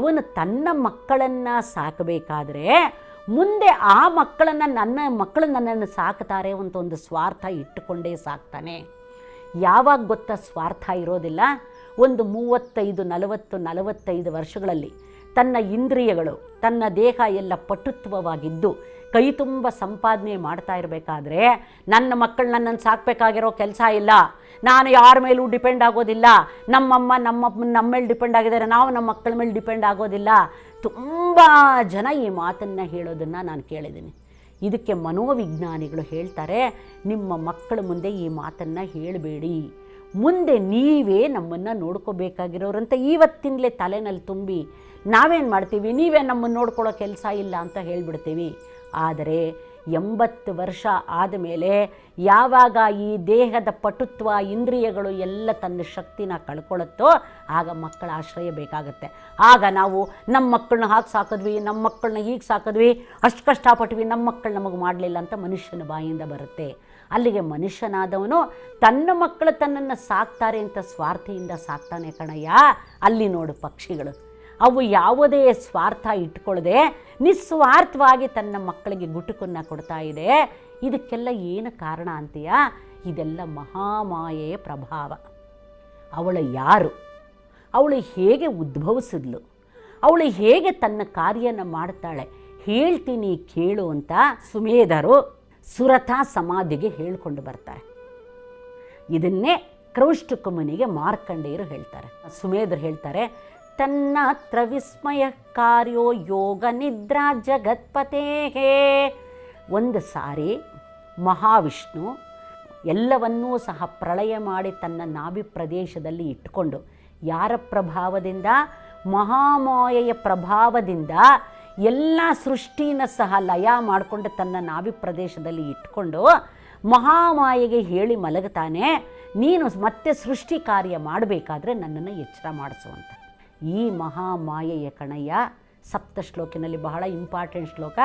ಅವನು ತನ್ನ ಮಕ್ಕಳನ್ನು ಸಾಕಬೇಕಾದ್ರೆ ಮುಂದೆ ಆ ಮಕ್ಕಳನ್ನು ನನ್ನ ಮಕ್ಕಳು ನನ್ನನ್ನು ಸಾಕ್ತಾರೆ ಅಂತ ಒಂದು ಸ್ವಾರ್ಥ ಇಟ್ಟುಕೊಂಡೇ ಸಾಕ್ತಾನೆ. ಯಾವಾಗ ಗೊತ್ತಾ ಸ್ವಾರ್ಥ ಇರೋದಿಲ್ಲ? ಒಂದು ಮೂವತ್ತೈದು, ನಲವತ್ತು, ನಲವತ್ತೈದು ವರ್ಷಗಳಲ್ಲಿ. ತನ್ನ ಇಂದ್ರಿಯಗಳು, ತನ್ನ ದೇಹ ಎಲ್ಲ ಪಟುತ್ವವಾಗಿದ್ದು, ಕೈ ತುಂಬ ಸಂಪಾದನೆ ಮಾಡ್ತಾ ಇರಬೇಕಾದ್ರೆ, ನನ್ನ ಮಕ್ಕಳು ನನ್ನನ್ನು ಸಾಕಬೇಕಾಗಿರೋ ಕೆಲಸ ಇಲ್ಲ, ನಾನು ಯಾರ ಮೇಲೂ ಡಿಪೆಂಡ್ ಆಗೋದಿಲ್ಲ, ನಮ್ಮಮ್ಮ ನಮ್ಮ ನಮ್ಮ ಮೇಲೆ ಡಿಪೆಂಡ್ ಆಗಿದ್ದಾರೆ, ನಾವು ನಮ್ಮ ಮಕ್ಕಳ ಮೇಲೆ ಡಿಪೆಂಡ್ ಆಗೋದಿಲ್ಲ. ತುಂಬ ಜನ ಈ ಮಾತನ್ನು ಹೇಳೋದನ್ನು ನಾನು ಕೇಳಿದ್ದೀನಿ. ಇದಕ್ಕೆ ಮನೋವಿಜ್ಞಾನಿಗಳು ಹೇಳ್ತಾರೆ, ನಿಮ್ಮ ಮಕ್ಕಳ ಮುಂದೆ ಈ ಮಾತನ್ನು ಹೇಳಬೇಡಿ. ಮುಂದೆ ನೀವೇ ನಮ್ಮನ್ನು ನೋಡ್ಕೋಬೇಕಾಗಿರೋರಂತ. ಇವತ್ತಿನಲೇ ತಲೆನಲ್ಲಿ ತುಂಬಿ ನಾವೇನು ಮಾಡ್ತೀವಿ? ನೀವೇ ನಮ್ಮನ್ನು ನೋಡ್ಕೊಳ್ಳೋ ಕೆಲಸ ಇಲ್ಲ ಅಂತ ಹೇಳಿಬಿಡ್ತೀವಿ. ಆದರೆ ಎಂಬತ್ತು ವರ್ಷ ಆದಮೇಲೆ ಯಾವಾಗ ಈ ದೇಹದ ಪಟುತ್ವ, ಇಂದ್ರಿಯಗಳು ಎಲ್ಲ ತನ್ನ ಶಕ್ತಿನ ಕಳ್ಕೊಳ್ಳುತ್ತೋ ಆಗ ಮಕ್ಕಳ ಆಶ್ರಯ ಬೇಕಾಗುತ್ತೆ. ಆಗ ನಾವು ನಮ್ಮ ಮಕ್ಕಳನ್ನ ಹಾಗೆ ಸಾಕಿದ್ವಿ ನಮ್ಮ ಮಕ್ಕಳನ್ನ ಹೀಗೆ ಸಾಕಿದ್ವಿ, ಅಷ್ಟು ಕಷ್ಟಪಟ್ವಿ ನಮ್ಮ ಮಕ್ಕಳು ನಮಗೆ ಮಾಡಲಿಲ್ಲ ಅಂತ ಮನುಷ್ಯನ ಬಾಯಿಂದ ಬರುತ್ತೆ. ಅಲ್ಲಿಗೆ ಮನುಷ್ಯನಾದವನು ತನ್ನ ಮಕ್ಕಳು ತನ್ನನ್ನು ಸಾಕ್ತಾರೆ ಅಂತ ಸ್ವಾರ್ಥಿಯಿಂದ ಸಾಕ್ತಾನೆ ಕಣಯ್ಯ. ಅಲ್ಲಿ ನೋಡು ಪಕ್ಷಿಗಳು. ಅವು ಯಾವುದೇ ಸ್ವಾರ್ಥ ಇಟ್ಕೊಳ್ಳದೆ ನಿಸ್ವಾರ್ಥವಾಗಿ ತನ್ನ ಮಕ್ಕಳಿಗೆ ಗುಟುಕನ್ನು ಕೊಡ್ತಾ ಇದೆ. ಇದಕ್ಕೆಲ್ಲ ಏನು ಕಾರಣ ಅಂತೀಯ? ಇದೆಲ್ಲ ಮಹಾಮಾಯೆಯ ಪ್ರಭಾವ. ಅವಳು ಯಾರು? ಅವಳು ಹೇಗೆ ಉದ್ಭವಿಸಿದ್ಲು? ಅವಳು ಹೇಗೆ ತನ್ನ ಕಾರ್ಯನ ಮಾಡ್ತಾಳೆ? ಹೇಳ್ತೀನಿ ಕೇಳು ಅಂತ ಸುಮೇಧರು ಸುರಥ ಸಮಾಧಿಗೆ ಹೇಳ್ಕೊಂಡು ಬರ್ತಾರೆ. ಇದನ್ನೇ ಕ್ರೌಷ್ಟುಕ ಮುನಿಗೆ ಮಾರ್ಕಂಡೇಯರು ಹೇಳ್ತಾರೆ. ಸುಮೇಧರು ಹೇಳ್ತಾರೆ ತನ್ನತ್ರ ವಿಸ್ಮಯ ಕಾರ್ಯೋ ಯೋಗ ನಿದ್ರಾ ಜಗತ್ಪತೇಹೇ. ಒಂದು ಸಾರಿ ಮಹಾವಿಷ್ಣು ಎಲ್ಲವನ್ನೂ ಸಹ ಪ್ರಳಯ ಮಾಡಿ ತನ್ನ ನಾಭಿ ಪ್ರದೇಶದಲ್ಲಿ ಇಟ್ಟುಕೊಂಡು ಯಾರ ಪ್ರಭಾವದಿಂದ? ಮಹಾಮಾಯೆಯ ಪ್ರಭಾವದಿಂದ ಎಲ್ಲ ಸೃಷ್ಟಿನ ಸಹ ಲಯ ಮಾಡಿಕೊಂಡು ತನ್ನ ನಾಭಿ ಪ್ರದೇಶದಲ್ಲಿ ಇಟ್ಕೊಂಡು ಮಹಾಮಾಯೆಗೆ ಹೇಳಿ ಮಲಗುತ್ತಾನೆ, ನೀನು ಮತ್ತೆ ಸೃಷ್ಟಿ ಕಾರ್ಯ ಮಾಡಬೇಕಾದ್ರೆ ನನ್ನನ್ನು ಎಚ್ಚರ ಮಾಡಿಸುವಂತ ಈ ಮಹಾಮಾಯೆಯ ಕಣಯ್ಯ ಸಪ್ತ ಶ್ಲೋಕಿನಲ್ಲಿ ಬಹಳ ಇಂಪಾರ್ಟೆಂಟ್ ಶ್ಲೋಕ.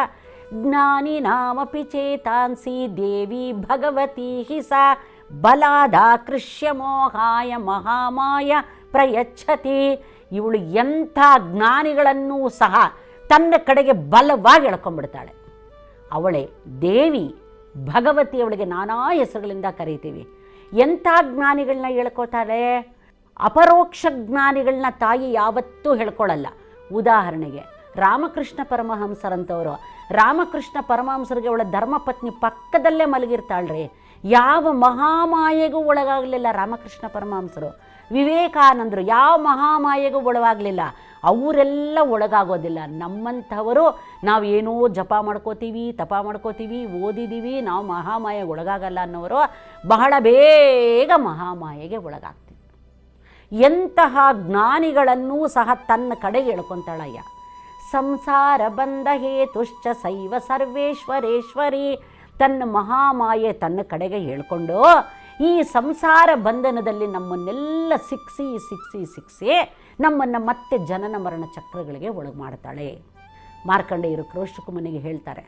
ಜ್ಞಾನಿ ನಾಮಪಿ ಚೇತಾನ್ಸಿ ದೇವಿ ಭಗವತಿ ಹಿ ಸ ಬಲಾದಾಕೃಷ್ಯ ಮೋಹಾಯ ಮಹಾಮಾಯ ಪ್ರಯಚ್ಛತಿ. ಇವಳು ಎಂಥ ಜ್ಞಾನಿಗಳನ್ನೂ ಸಹ ತನ್ನ ಕಡೆಗೆ ಬಲವಾಗಿ ಎಳ್ಕೊಂಡ್ಬಿಡ್ತಾಳೆ. ಅವಳೇ ದೇವಿ ಭಗವತಿ ಅವಳಿಗೆ ನಾನಾ ಹೆಸರುಗಳಿಂದ ಕರೀತೀವಿ. ಎಂಥ ಜ್ಞಾನಿಗಳನ್ನ ಹೇಳ್ಕೊತಾಳೆ ಅಪರೋಕ್ಷ ಜ್ಞಾನಿಗಳನ್ನ ತಾಯಿ ಯಾವತ್ತೂ ಹೇಳ್ಕೊಳ್ಳಲ್ಲ ಉದಾಹರಣೆಗೆ, ರಾಮಕೃಷ್ಣ ಪರಮಹಂಸರಂಥವರು ರಾಮಕೃಷ್ಣ ಪರಮಹಂಸರಿಗೆ ಅವಳ ಧರ್ಮಪತ್ನಿ ಪಕ್ಕದಲ್ಲೇ ಮಲಗಿರ್ತಾಳ್ರಿ. ಯಾವ ಮಹಾಮಾಯೆಗೂ ಒಳಗಾಗಲಿಲ್ಲ ರಾಮಕೃಷ್ಣ ಪರಮಹಂಸರು. ವಿವೇಕಾನಂದರು ಯಾವ ಮಹಾಮಾಯೆಗೂ ಒಳಗಾಗಲಿಲ್ಲ. ಅವರೆಲ್ಲ ಒಳಗಾಗೋದಿಲ್ಲ. ನಮ್ಮಂಥವರು ನಾವು ಏನೋ ಜಪ ಮಾಡ್ಕೋತೀವಿ, ತಪ ಮಾಡ್ಕೋತೀವಿ ಓದಿದ್ದೀವಿ ನಾವು ಮಹಾಮಾಯೆಗೆ ಒಳಗಾಗಲ್ಲ ಅನ್ನೋರು ಬಹಳ ಬೇಗ ಮಹಾಮಾಯೆಗೆ ಒಳಗಾಗ್ತೀವಿ ಎಂತಹ ಜ್ಞಾನಿಗಳನ್ನೂ ಸಹ ತನ್ನ ಕಡೆಗೆ ಎಳ್ಕೊಂತಾಳಯ್ಯ. ಸಂಸಾರ ಬಂಧ ಹೇತುಶ್ಚ ಶೈವ ಸರ್ವೇಶ್ವರೇಶ್ವರಿ ತನ್ನ ಮಹಾಮಾಯೆ ತನ್ನ ಕಡೆಗೆ ಹೇಳ್ಕೊಂಡು, ಈ ಸಂಸಾರ ಬಂಧನದಲ್ಲಿ ನಮ್ಮನ್ನೆಲ್ಲ ಸಿಕ್ಸಿ ಸಿಕ್ಸಿ ಸಿಕ್ಸಿ ನಮ್ಮನ್ನು ಮತ್ತೆ ಜನನ ಮರಣ ಚಕ್ರಗಳಿಗೆ ಒಳಗೆ ಮಾಡ್ತಾಳೆ. ಮಾರ್ಕಂಡೆಯರು ಕ್ರೋಷ್ಟಕುಮನಿಗೆ ಹೇಳ್ತಾರೆ,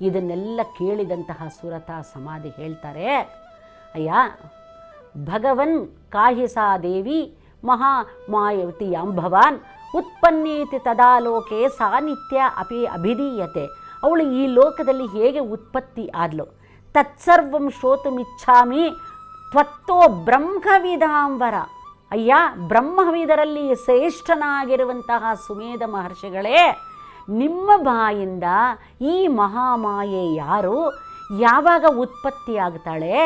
ಇದನ್ನೆಲ್ಲ ಕೇಳಿದಂತಹ ಸುರತ ಸಮಾಧಿ ಹೇಳ್ತಾರೆ, ಅಯ್ಯ ಭಗವನ್ ಕಾಹಿಸಾ ದೇವಿ ಮಹಾ ಮಾಯವತಿ ಅಂಭವಾನ್ ಉತ್ಪನ್ನೀತಿ ತದಾ ಲೋಕೆ ಸಾನಿತ್ಯ ಅಪಿ ಅಭಿಧೀಯತೆ. ಅವಳು ಈ ಲೋಕದಲ್ಲಿ ಹೇಗೆ ಉತ್ಪತ್ತಿ ಆದ್ಲು? ತತ್ಸರ್ವಂ ಶ್ರೋತುಮಿಚ್ಛಾಮಿ ತ್ವತ್ತೋ ಬ್ರಹ್ಮವಿದಾಂಬರ ಅಯ್ಯ, ಬ್ರಹ್ಮವಿದರಲ್ಲಿ ಶ್ರೇಷ್ಠನಾಗಿರುವಂತಹ ಸುಮೇಧ ಮಹರ್ಷಿಗಳೇ, ನಿಮ್ಮ ಬಾಯಿಂದ ಈ ಮಹಾಮಾಯೆ ಯಾರು? ಯಾವಾಗ ಉತ್ಪತ್ತಿ ಆಗ್ತಾಳೆ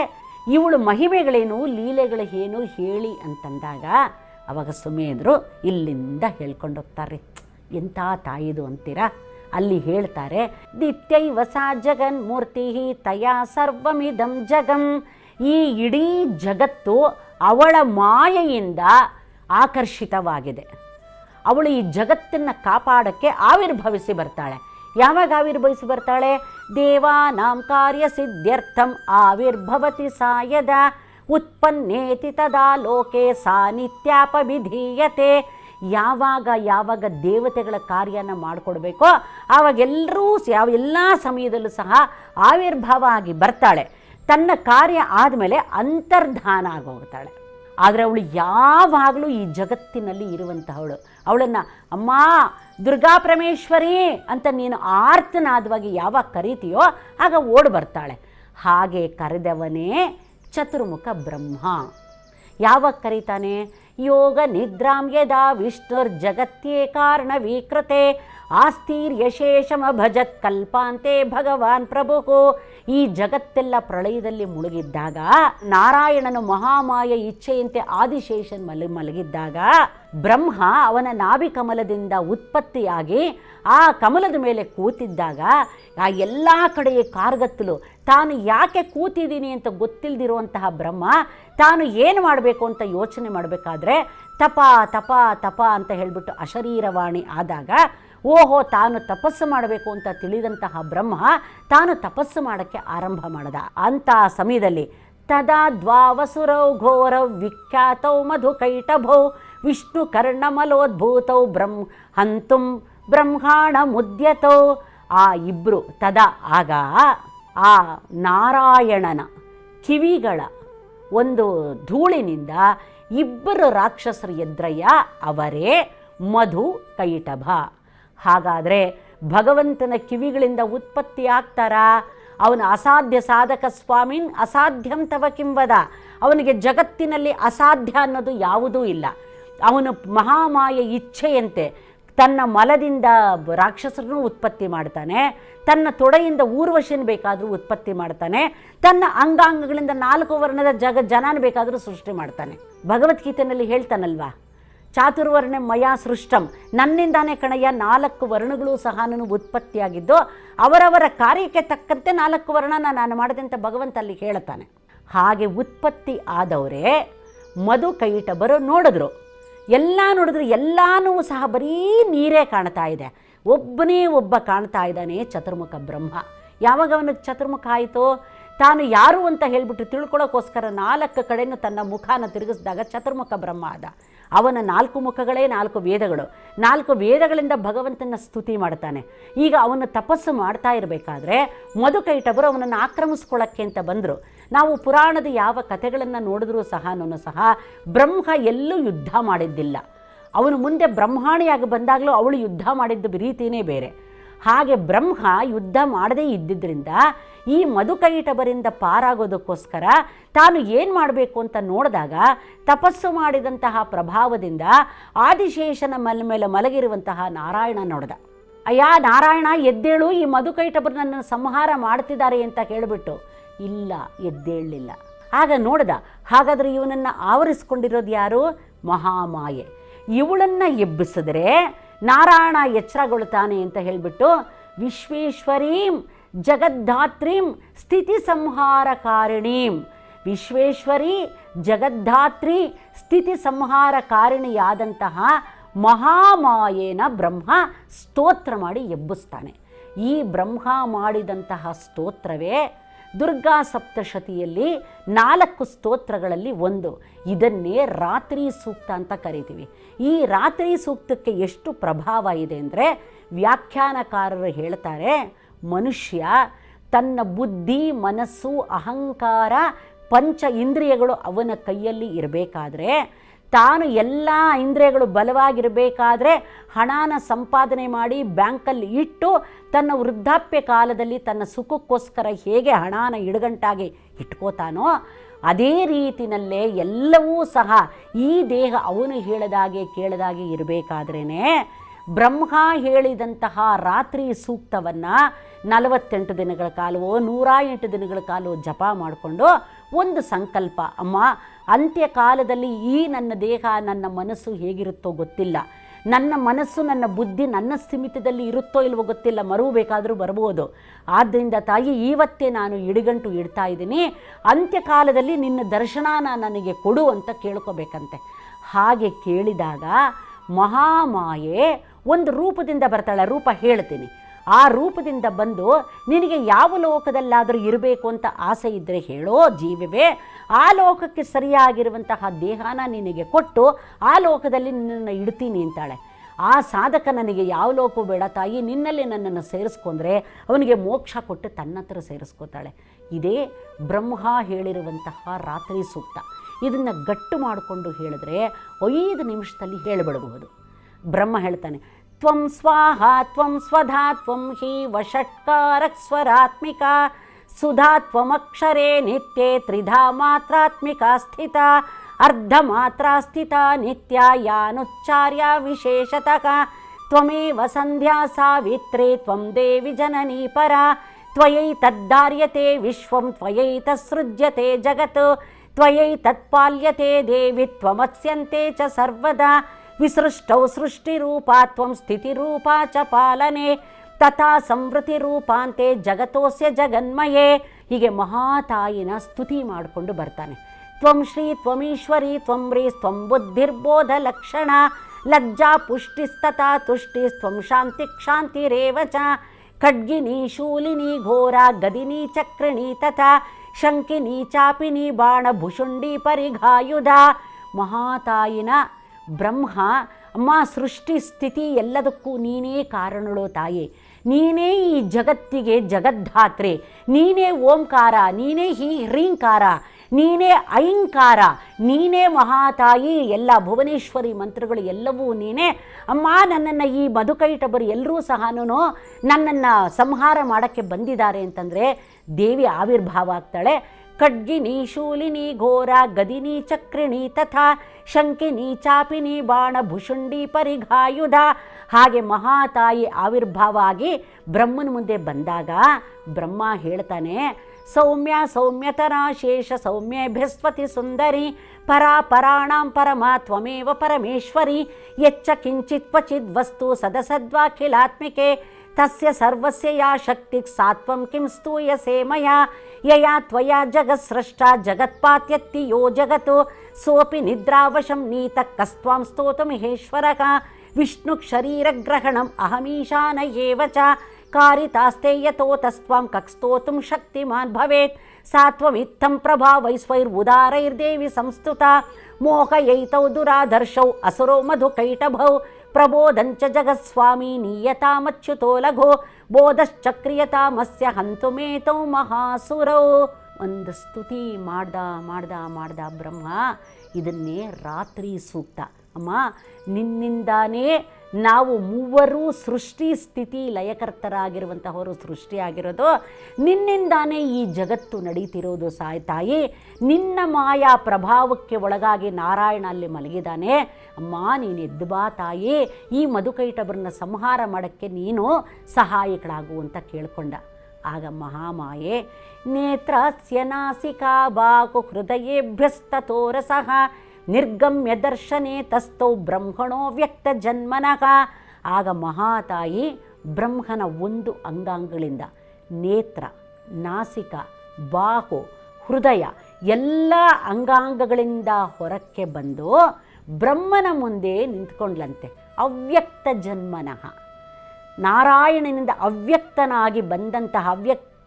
ಇವಳು ಮಹಿಮೆಗಳೇನು, ಲೀಲೆಗಳು ಏನು ಹೇಳಿ ಅಂತಂದಾಗ ಅವಾಗ ಸುಮೇಂದ್ರು ಇಲ್ಲಿಂದ ಹೇಳ್ಕೊಂಡು ಹೋಗ್ತಾರೆ. ಎಂಥ ತಾಯಿದು ಅಂತೀರಾ? ಅಲ್ಲಿ ಹೇಳ್ತಾರೆ, ನಿತ್ಯೈವ ಸಾ ಜಗನ್ಮೂರ್ತಿ ತಯಾ ಸರ್ವಮಿದಂ ಜಗಂ. ಈ ಇಡೀ ಜಗತ್ತು ಅವಳ ಮಾಯೆಯಿಂದ ಆಕರ್ಷಿತವಾಗಿದೆ. ಅವಳು ಈ ಜಗತ್ತನ್ನು ಕಾಪಾಡೋಕ್ಕೆ ಆವಿರ್ಭವಿಸಿ ಬರ್ತಾಳೆ. ಯಾವಾಗ ಆವಿರ್ಭವಿಸಿ ಬರ್ತಾಳೆ ದೇವಾನಾಂ ಕಾರ್ಯ ಸಿದ್ಧ್ಯರ್ಥಂ ಆವಿರ್ಭವತಿ ಸಾಯದ. ಉತ್ಪನ್ನೇತಿ ತದಾ ಲೋಕೆ ಸಾನಿತ್ಯಾಪವಿಧೀಯತೆ ಯಾವಾಗ ಯಾವಾಗ ದೇವತೆಗಳ ಕಾರ್ಯನ ಮಾಡಿಕೊಡ್ಬೇಕೋ ಆವಾಗೆಲ್ಲರೂ ಯಾವ ಎಲ್ಲ ಸಮಯದಲ್ಲೂ ಸಹ ಆವಿರ್ಭಾವ ಆಗಿ ಬರ್ತಾಳೆ. ತನ್ನ ಕಾರ್ಯ ಆದಮೇಲೆ ಅಂತರ್ಧಾನ ಆಗೋಗ್ತಾಳೆ. ಆದರೆ ಅವಳು ಯಾವಾಗಲೂ ಈ ಜಗತ್ತಿನಲ್ಲಿ ಇರುವಂತಹವಳು. ಅವಳನ್ನು, ಅಮ್ಮ, ದುರ್ಗಾ ಪರಮೇಶ್ವರಿ ಅಂತ ನೀನು ಆರ್ತನಾದವಾಗಿ ಯಾವಾಗ ಕರೀತೀಯೋ ಆಗ ಓಡ್ ಬರ್ತಾಳೆ. ಹಾಗೆ ಕರೆದವನೇ ಚತುರ್ಮುಖ ಬ್ರಹ್ಮ. ಯಾವಾಗ ಕರೀತಾನೆ? ಯೋಗ ನಿದ್ರಾಂ ಯದಾ ವಿಷ್ಣುರ್ ಜಗತ್ತೇ ಕಾರಣ ವಿಕೃತೆ. ಆಸ್ತೀರ್ಯಶೇಷಮ ಭಜತ್ ಕಲ್ಪಾಂತೆ ಭಗವಾನ್ ಪ್ರಭು ಈ ಜಗತ್ತೆಲ್ಲ ಪ್ರಳಯದಲ್ಲಿ ಮುಳುಗಿದ್ದಾಗ, ನಾರಾಯಣನು ಮಹಾಮಾಯ ಇಚ್ಛೆಯಂತೆ ಆದಿಶೇಷನ್ ಮಲ, ಮಲಗಿದ್ದಾಗ, ಬ್ರಹ್ಮ ಅವನ ನಾಭಿ ಕಮಲದಿಂದ ಉತ್ಪತ್ತಿಯಾಗಿ ಆ ಕಮಲದ ಮೇಲೆ ಕೂತಿದ್ದಾಗ, ಆ ಎಲ್ಲ ಕಡೆಯ ಕಾರ್ಗತ್ತಲು, ತಾನು ಯಾಕೆ ಕೂತಿದ್ದೀನಿ ಅಂತ ಗೊತ್ತಿಲ್ಲದಿರುವಂತಹ ಬ್ರಹ್ಮ, ತಾನು ಏನು ಮಾಡಬೇಕು ಅಂತ ಯೋಚನೆ ಮಾಡಬೇಕಾದ್ರೆ, ತಪ ತಪ ತಪ ಅಂತ ಹೇಳಿಬಿಟ್ಟು ಅಶರೀರವಾಣಿ ಆದಾಗ ಓಹೋ, ತಾನು ತಪಸ್ಸು ಮಾಡಬೇಕು ಅಂತ ತಿಳಿದಂತಹ ಬ್ರಹ್ಮ ತಾನು ತಪಸ್ಸು ಮಾಡೋಕ್ಕೆ ಆರಂಭ ಮಾಡದ. ಅಂಥ ಸಮಯದಲ್ಲಿ ತದಾ ದ್ವಾವಸುರೌ ಘೋರೌ ವಿಖ್ಯಾತೌ ಮಧು ಕೈಟಭೌ ವಿಷ್ಣು ಕರ್ಣಮಲೋದ್ಭೂತೌ ಬ್ರಹ್ಮ ಹಂತುಂ ಬ್ರಹ್ಮಾಣ ಮುದ್ಯತೌ. ಆ ಇಬ್ಬರು ತದ ಆಗ ಆ ನಾರಾಯಣನ ಕಿವಿಗಳ ಒಂದು ಧೂಳಿನಿಂದ ಇಬ್ಬರು ರಾಕ್ಷಸರು ಎದ್ರಯ್ಯ, ಅವರೇ ಮಧು ಕೈಟಭ ಹಾಗಾದರೆ ಭಗವಂತನ ಕಿವಿಗಳಿಂದ ಉತ್ಪತ್ತಿ ಆಗ್ತಾರಾ? ಅವನ ಅಸಾಧ್ಯ ಸಾಧಕ ಸ್ವಾಮಿನ್, ಅಸಾಧ್ಯಂ ತವ ಕಿಂವದ ಅವನಿಗೆ ಜಗತ್ತಿನಲ್ಲಿ ಅಸಾಧ್ಯ ಅನ್ನೋದು ಯಾವುದೂ ಇಲ್ಲ. ಅವನು ಮಹಾಮಾಯ ಇಚ್ಛೆಯಂತೆ ತನ್ನ ಮಲದಿಂದ ರಾಕ್ಷಸರನ್ನು ಉತ್ಪತ್ತಿ ಮಾಡ್ತಾನೆ, ತನ್ನ ತೊಡೆಯಿಂದ ಊರ್ವಶಿನ ಬೇಕಾದರೂ ಉತ್ಪತ್ತಿ ಮಾಡ್ತಾನೆ, ತನ್ನ ಅಂಗಾಂಗಗಳಿಂದ ನಾಲ್ಕು ವರ್ಣದ ಜಗ ಜನನ ಬೇಕಾದರೂ ಸೃಷ್ಟಿ ಮಾಡ್ತಾನೆ. ಭಗವದ್ಗೀತೆಯಲ್ಲಿ ಹೇಳ್ತಾನಲ್ವಾ? ಚಾತುರ್ವರ್ಣ ಮಯ ಸೃಷ್ಟಂ. ನನ್ನಿಂದಾನೇ ಕಣಯ್ಯ, ನಾಲ್ಕು ವರ್ಣಗಳು ಸಹ ನಾನು ಉತ್ಪತ್ತಿಯಾಗಿದ್ದು, ಅವರವರ ಕಾರ್ಯಕ್ಕೆ ತಕ್ಕಂತೆ ನಾಲ್ಕು ವರ್ಣನ ನಾನು ಮಾಡಿದೆ ಅಂತ ಭಗವಂತ ಅಲ್ಲಿ ಹೇಳ್ತಾನೆ ಹಾಗೆ ಉತ್ಪತ್ತಿ ಆದವರೇ ಮಧು ಕೈಟಬರು ನೋಡಿದ್ರು. ಎಲ್ಲ ನೋಡಿದ್ರು, ಎಲ್ಲನೂ ಸಹ ಬರೀ ನೀರೇ ಕಾಣ್ತಾ ಇದೆ. ಒಬ್ಬನೇ ಒಬ್ಬ ಕಾಣ್ತಾ ಇದ್ದಾನೆ ಚತುರ್ಮುಖ ಬ್ರಹ್ಮ. ಯಾವಾಗ ಅವನಿಗೆ ಚತುರ್ಮುಖ ಆಯಿತು? ತಾನು ಯಾರು ಅಂತ ಹೇಳಿಬಿಟ್ಟು ತಿಳ್ಕೊಳ್ಳೋಕ್ಕೋಸ್ಕರ ನಾಲ್ಕು ಕಡೆಯೂ ತನ್ನ ಮುಖಾನ ತಿರುಗಿಸಿದಾಗ ಚತುರ್ಮುಖ ಬ್ರಹ್ಮ ಆದ. ಅವನ ನಾಲ್ಕು ಮುಖಗಳೇ ನಾಲ್ಕು ವೇದಗಳು. ನಾಲ್ಕು ವೇದಗಳಿಂದ ಭಗವಂತನ ಸ್ತುತಿ ಮಾಡ್ತಾನೆ. ಈಗ ಅವನು ತಪಸ್ಸು ಮಾಡ್ತಾ ಇರಬೇಕಾದ್ರೆ ಮಧುಕೈಟಬರು ಅವನನ್ನು ಆಕ್ರಮಿಸ್ಕೊಳ್ಳೋಕ್ಕೆ ಅಂತ ಬಂದರು. ನಾವು ಪುರಾಣದ ಯಾವ ಕಥೆಗಳನ್ನು ನೋಡಿದ್ರೂ ಸಹ ಸಹ ಬ್ರಹ್ಮ ಎಲ್ಲೂ ಯುದ್ಧ ಮಾಡಿದ್ದಿಲ್ಲ. ಅವನು ಮುಂದೆ ಬ್ರಹ್ಮಾಣಿಯಾಗಿ ಬಂದಾಗಲೂ ಅವಳು ಯುದ್ಧ ಮಾಡಿದ್ದ ರೀತಿಯೇ ಬೇರೆ. ಹಾಗೆ ಬ್ರಹ್ಮ ಯುದ್ಧ ಮಾಡದೇ ಇದ್ದಿದ್ದರಿಂದ ಈ ಮಧುಕೈಟಬರಿಂದ ಪಾರಾಗೋದಕ್ಕೋಸ್ಕರ ತಾನು ಏನು ಮಾಡಬೇಕು ಅಂತ ನೋಡಿದಾಗ ತಪಸ್ಸು ಮಾಡಿದಂತಹ ಪ್ರಭಾವದಿಂದ ಆದಿಶೇಷನ ಮಲ ಮೇಲೆ ಮಲಗಿರುವಂತಹ ನಾರಾಯಣ ನೋಡ್ದ. ಅಯ್ಯ ನಾರಾಯಣ, ಎದ್ದೇಳು, ಈ ಮಧುಕೈಟಬರು ನನ್ನನ್ನು ಸಂಹಾರ ಮಾಡ್ತಿದ್ದಾರೆ ಅಂತ ಹೇಳಿಬಿಟ್ಟು ಇಲ್ಲ, ಎದ್ದೇಳಲಿಲ್ಲ. ಆಗ ನೋಡ್ದ, ಹಾಗಾದರೆ ಇವನನ್ನು ಆವರಿಸ್ಕೊಂಡಿರೋದು ಯಾರು? ಮಹಾಮಾಯೆ. ಇವಳನ್ನು ಎಬ್ಬಿಸಿದ್ರೆ ನಾರಾಯಣ ಎಚ್ಚರಗೊಳ್ತಾನೆ ಅಂತ ಹೇಳಿಬಿಟ್ಟು ವಿಶ್ವೇಶ್ವರೀಂ ಜಗದ್ಧಾತ್ರೀಂ ಸ್ಥಿತಿ ಸಂಹಾರಕಾರಿಣೀಂ ವಿಶ್ವೇಶ್ವರಿ, ಜಗದ್ಧಾತ್ರಿ, ಸ್ಥಿತಿ ಸಂಹಾರಕಾರಿಣಿಯಾದಂತಹ ಮಹಾಮಾಯೇನ ಬ್ರಹ್ಮ ಸ್ತೋತ್ರ ಮಾಡಿ ಎಬ್ಬಿಸ್ತಾನೆ. ಈ ಬ್ರಹ್ಮ ಮಾಡಿದಂತಹ ಸ್ತೋತ್ರವೇ ದುರ್ಗಾ ಸಪ್ತಶತಿಯಲ್ಲಿ ನಾಲ್ಕು ಸ್ತೋತ್ರಗಳಲ್ಲಿ ಒಂದು. ಇದನ್ನೇ ರಾತ್ರಿ ಸೂಕ್ತ ಅಂತ ಕರಿತೀವಿ. ಈ ರಾತ್ರಿ ಸೂಕ್ತಕ್ಕೆ ಎಷ್ಟು ಪ್ರಭಾವ ಇದೆ ಅಂದರೆ ವ್ಯಾಖ್ಯಾನಕಾರರು ಹೇಳ್ತಾರೆ, ಮನುಷ್ಯ ತನ್ನ ಬುದ್ಧಿ, ಮನಸ್ಸು, ಅಹಂಕಾರ, ಪಂಚ ಇಂದ್ರಿಯಗಳು ಅವನ ಕೈಯಲ್ಲಿ ಇರಬೇಕಾದ್ರೆ ತಾನು ಎಲ್ಲ ಇಂದ್ರಿಯಗಳು ಬಲವಾಗಿರಬೇಕಾದ್ರೆ ಹಣನ ಸಂಪಾದನೆ ಮಾಡಿ ಬ್ಯಾಂಕಲ್ಲಿ ಇಟ್ಟು ತನ್ನ ವೃದ್ಧಾಪ್ಯ ಕಾಲದಲ್ಲಿ ತನ್ನ ಸುಖಕ್ಕೋಸ್ಕರ ಹೇಗೆ ಹಣನ ಇಡಗಂಟಾಗಿ ಇಟ್ಕೋತಾನೋ ಅದೇ ರೀತಿಯಲ್ಲೇ ಎಲ್ಲವೂ ಸಹ ಈ ದೇಹ ಅವನು ಹೇಳದಾಗೆ ಕೇಳದಾಗೆ ಇರಬೇಕಾದ್ರೇ ಬ್ರಹ್ಮ ಹೇಳಿದಂತಹ ರಾತ್ರಿ ಸೂಕ್ತವನ್ನು ನಲವತ್ತೆಂಟು ದಿನಗಳ ಕಾಲವೋ ನೂರ ಎಂಟು ದಿನಗಳ ಕಾಲವೋ ಜಪ ಮಾಡಿಕೊಂಡು ಒಂದು ಸಂಕಲ್ಪ, ಅಮ್ಮ ಅಂತ್ಯಕಾಲದಲ್ಲಿ ಈ ನನ್ನ ದೇಹ, ನನ್ನ ಮನಸ್ಸು ಹೇಗಿರುತ್ತೋ ಗೊತ್ತಿಲ್ಲ. ನನ್ನ ಮನಸ್ಸು, ನನ್ನ ಬುದ್ಧಿ ನನ್ನ ಸ್ಥಿಮಿತದಲ್ಲಿ ಇರುತ್ತೋ ಇಲ್ವೋ ಗೊತ್ತಿಲ್ಲ. ಮರುವು ಬೇಕಾದರೂ ಬರ್ಬೋದು ಆದ್ದರಿಂದ ತಾಯಿ ಇವತ್ತೇ ನಾನು ಇಡಿಗಂಟು ಇಡ್ತಾ ಇದ್ದೀನಿ. ಅಂತ್ಯಕಾಲದಲ್ಲಿ ನಿನ್ನ ದರ್ಶನಾನ ನನಗೆ ಕೊಡು ಅಂತ ಕೇಳ್ಕೋಬೇಕಂತೆ. ಹಾಗೆ ಕೇಳಿದಾಗ ಮಹಾಮಾಯೆ ಒಂದು ರೂಪದಿಂದ ಬರ್ತಾಳೆ. ರೂಪ ಹೇಳ್ತೀನಿ. ಆ ರೂಪದಿಂದ ಬಂದು ನಿನಗೆ ಯಾವ ಲೋಕದಲ್ಲಾದರೂ ಇರಬೇಕು ಅಂತ ಆಸೆ ಇದ್ದರೆ ಹೇಳೋ ಜೀವವೇ, ಆ ಲೋಕಕ್ಕೆ ಸರಿಯಾಗಿರುವಂತಹ ದೇಹನ ನಿನಗೆ ಕೊಟ್ಟು ಆ ಲೋಕದಲ್ಲಿ ನಿನ್ನನ್ನು ಇಡ್ತೀನಿ ಅಂತಾಳೆ. ಆ ಸಾಧಕ ನನಗೆ ಯಾವ ಲೋಕವೂ ಬೇಡ ತಾಯಿ, ನಿನ್ನಲ್ಲಿ ನನ್ನನ್ನು ಸೇರಿಸ್ಕೊಂಡ್ರೆ ಅವನಿಗೆ ಮೋಕ್ಷ ಕೊಟ್ಟು ತನ್ನ ಹತ್ರ ಸೇರಿಸ್ಕೋತಾಳೆ. ಇದೇ ಬ್ರಹ್ಮ ಹೇಳಿರುವಂತಹ ರಾತ್ರಿ ಸೂಕ್ತ. ಇದನ್ನು ಗಟ್ಟು ಮಾಡಿಕೊಂಡು ಹೇಳಿದ್ರೆ ಐದು ನಿಮಿಷದಲ್ಲಿ ಹೇಳಿಬಿಡಬಹುದು. ಬ್ರಹ್ಮ ಹೇಳ್ತಾನೆ ತ್ವಂ ಸ್ವಾಹ ತ್ವಂ ಸ್ವಧಾ ತ್ವಂ ಹಿ ವಷಟ್ಕಾರಕ್ ಸ್ವರಾತ್ಮಿಕ ಸುಧಾ ತ್ವಮಕ್ಷರೇ ನಿತ್ಯೆ ತ್ರಿಧಾ ಮಾತ್ರಾತ್ಮಿಕ ಸ್ಥಿತ ಅರ್ಧ ಮಾತ್ರ ಸ್ಥಿತ ನಿತ್ಯ ಯಾನುಚ್ಚಾರ್ಯ ವಿಶೇಷತಃ ತ್ವಮೇವ ಸಂಧ್ಯಾ ಸಾವಿತ್ರಿ ತ್ವಂ ದೇವಿ ಜನನೀ ಪರ ತ್ವಯೈತದ್ದಾರ್ಯತೆ ವಿಶ್ವಂ ತ್ವಯೈತಸೃಜ್ಯತೆ ಜಗತ್ ತ್ವಯೈತತ್ಪಾಲ್ಯತೆ ದೇವಿ ತ್ವಮತ್ಸ್ಯಂತೆ ಚ ಸರ್ವದಾ ವಿಸೃಷ್ಟೌ ಸೃಷ್ಟಿರೂಪಾ, ತ್ವಂ ಸ್ಥಿತಿರೂಪಾ ಚ ಪಾಲನೆ. ತಥಾ ಸಂವೃತಿ ರೂಪಾಂತೆ ಜಗತೋಸ್ಯ ಜಗನ್ಮಯೇ. ಹೀಗೆ ಮಹಾತಾಯಿನ ಸ್ತುತಿ ಮಾಡಿಕೊಂಡು ಬರ್ತಾನೆ. ತ್ವಂ ಶ್ರೀ ತ್ವಮೀಶ್ವರಿ, ತ್ವಂ ರೀ ತ್ವಂ ಬುದ್ಧಿರ್ಬೋಧ ಲಕ್ಷಣ. ಲಜ್ಜಾ ಪುಷ್ಟಿಸ್ತಥಾ ತುಷ್ಟಿಸ್ತ್ವಂ ಶಾಂತಿ ಕ್ಷಾಂತಿ ರೇವಚ ಖಡ್ಗಿನಿ ಶೂಲಿನಿ ಘೋರ ಗದಿನಿ ಚಕ್ರಿಣಿ ತಥಾ. ಶಂಕಿನಿ ಚಾಪಿನಿ ಬಾಣ, ಭುಷುಂಡಿ ಪರಿಘಾಯುಧ. ಮಹಾತಾಯಿನ ಬ್ರಹ್ಮ, ಅಮ್ಮ ಸೃಷ್ಟಿ ಸ್ಥಿತಿ ಎಲ್ಲದಕ್ಕೂ ನೀನೇ ಕಾರಣಳು ತಾಯಿ. ನೀನೇ ಈ ಜಗತ್ತಿಗೆ ಜಗದ್ಧಾತ್ರೆ. ನೀನೇ ಓಂಕಾರ, ನೀನೇ ಹೀ ಹ್ರೀಂಕಾರ. ನೀನೇ ಐಂಕಾರ ನೀನೇ ಮಹಾತಾಯಿ, ಎಲ್ಲ ಭುವನೇಶ್ವರಿ ಮಂತ್ರಗಳು ಎಲ್ಲವೂ ನೀನೇ. ಅಮ್ಮ, ನನ್ನನ್ನು ಈ ಮಧುಕೈಟಬರು ಎಲ್ಲರೂ ಸಹ ನನ್ನನ್ನು ಸಂಹಾರ ಮಾಡೋಕ್ಕೆ ಬಂದಿದ್ದಾರೆ ಅಂತಂದರೆ ದೇವಿ ಆವಿರ್ಭಾವ ಆಗ್ತಾಳೆ. ಖಡ್ಗಿನಿ ಶೂಲಿನಿ ಘೋರ ಗದಿನಿ ಚಕ್ರಿಣಿ ತಥಾ ಶಂಕಿನಿ ಚಾಪಿನಿ ಬಾಣ, ಭುಷುಂಡಿ ಪರಿಘಾಯುಧ. ಹಾಗೆ ಮಹಾತಾಯಿ ಆವಿರ್ಭಾವ ಆಗಿ ಬ್ರಹ್ಮನ ಮುಂದೆ ಬಂದಾಗ ಬ್ರಹ್ಮ ಹೇಳ್ತಾನೆ, ಸೌಮ್ಯ ಸೌಮ್ಯತರ ಶೇಷ ಸೌಮ್ಯಭ್ಯಸ್ವತಿ ಸುಂದರಿ, ಪರಾ ಪರಾಣಾಂ ಪರಮ ತ್ವಮೇವ ಪರಮೇಶ್ವರಿ ಯಚ್ಚ ಕಿಂಚಿತ್ ಕ್ವಚಿದ್ ವಸ್ತು ಸದಸದ್ವಾಖಿಲಾತ್ಮಿಕೆ तस्य सर्वस्य या शक्ति सात्वं किं स्तूयसे मया? यया त्वया जगत्स्रष्टा जगत्पात्यत्ति यो जगत्। सोऽपि निद्रावशं नीतः कस्त्वां स्तोतुमिहेश्वरः विष्णुशरीरग्रहणम् अहमीशान एव च। कारितास्ते यतो तस्त्वां कक्स्तोतुं शक्तिमान् भवेत्। सा त्वमित्थं प्रभावैस्वैर्उदारैर्देवि संस्तुता। मोहयैतौ दुराधर्षौ असुरो मधुकैटभौ। ಪ್ರಬೋಧಂಚ ಜಗತ್ಸ್ವಾಮಿ ನೀಯತಾಮಚ್ಯುತೋ ಲಘೋ ಬೋಧಶ್ಚಕ್ರಿಯತಾಮಸ್ಯ ಹಂತುಮೇತೌ ಮಹಾಸುರೌ ಒಂದು ಸ್ತುತಿ ಮಾಡ್ದ ಮಾಡ್ದ ಮಾಡ್ದ ಬ್ರಹ್ಮ ಇದನ್ನೇ ರಾತ್ರಿ ಸೂಕ್ತ. ಅಮ್ಮ, ನಿನ್ನಿಂದಾನೇ ನಾವು ಮೂವರು ಸೃಷ್ಟಿ ಸ್ಥಿತಿ ಲಯಕರ್ತರಾಗಿರುವಂತಹವರು ಸೃಷ್ಟಿಯಾಗಿರೋದು. ನಿನ್ನಿಂದಾನೇ ಈ ಜಗತ್ತು ನಡೀತಿರೋದು ಸಾಯ್ ತಾಯಿ. ನಿನ್ನ ಮಾಯಾ ಪ್ರಭಾವಕ್ಕೆ ಒಳಗಾಗಿ ನಾರಾಯಣ ಅಲ್ಲಿ ಮಲಗಿದಾನೆ. ಅಮ್ಮ, ನೀನು ಎದ್ದು ಬಾ ತಾಯಿ. ಈ ಮಧುಕೈಟಬರನ್ನ ಸಂಹಾರ ಮಾಡೋಕ್ಕೆ ನೀನು ಸಹಾಯಕಳಾಗು ಅಂತ ಕೇಳ್ಕೊಂಡ. ಆಗ ಮಹಾಮಾಯೆ, ನೇತ್ರಾಸ್ಯ ನಾಸಿಕಾ ಬಾಕು ಹೃದಯೇಭ್ಯಸ್ತತೋರಸಃ ನಿರ್ಗಮ್ಯ ದರ್ಶನೆ ತಸ್ಥೌ ಬ್ರಹ್ಮಣೋ ವ್ಯಕ್ತ ಜನ್ಮನಃ. ಆಗ ಮಹಾತಾಯಿ ಬ್ರಹ್ಮನ ಒಂದು ಅಂಗಾಂಗಗಳಿಂದ ನೇತ್ರ, ನಾಸಿಕ, ಬಾಹು, ಹೃದಯ ಎಲ್ಲ ಅಂಗಾಂಗಗಳಿಂದ ಹೊರಕ್ಕೆ ಬಂದು ಬ್ರಹ್ಮನ ಮುಂದೆ ನಿಂತ್ಕೊಂಡ್ಲಂತೆ. ಅವ್ಯಕ್ತ ಜನ್ಮನಃ. ನಾರಾಯಣನಿಂದ ಅವ್ಯಕ್ತನಾಗಿ ಬಂದಂತಹ